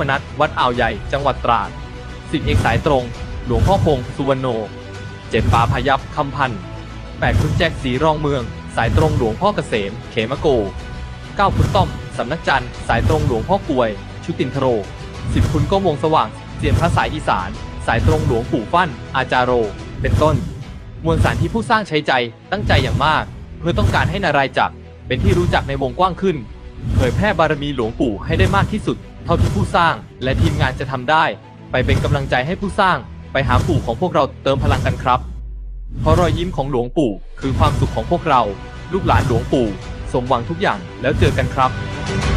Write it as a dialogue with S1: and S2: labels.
S1: มนัสวัดอ่าวใหญ่ จังหวัดตราดสิบเอกสายตรง หลวงพ่อคงสุวรรณโน เจ็ดฟ้าพยับคำพันธ์แปดคุณแจ็คสีรองเมือง สายตรงหลวงพ่อเกษม เขมโกเก้าคุณต้อมสำนักจันทร์สายตรงหลวงพ่อกลวย ชุตินทโรสิบคุณก้องวงสว่างเจียนพระสายอีสาน สายตรงหลวงปู่ฟั่น อาจารโร เป็นต้น มวลสารที่ผู้สร้างใช้ใจตั้งใจอย่างมาก เพื่อต้องการให้นารายจักรเป็นที่รู้จักในวงกว้างขึ้น เผยแพร่บารมีหลวงปู่ให้ได้มากที่สุด เท่าที่ผู้สร้างและทีมงานจะทำได้ ไปเป็นกำลังใจให้ผู้สร้าง ไปหาปู่ของพวกเราเติมพลังกันครับ เพราะรอยยิ้มของหลวงปู่ คือความสุขของพวกเรา ลูกหลานหลวงปู่ สมหวังทุกอย่างแล้วเจอกันครับ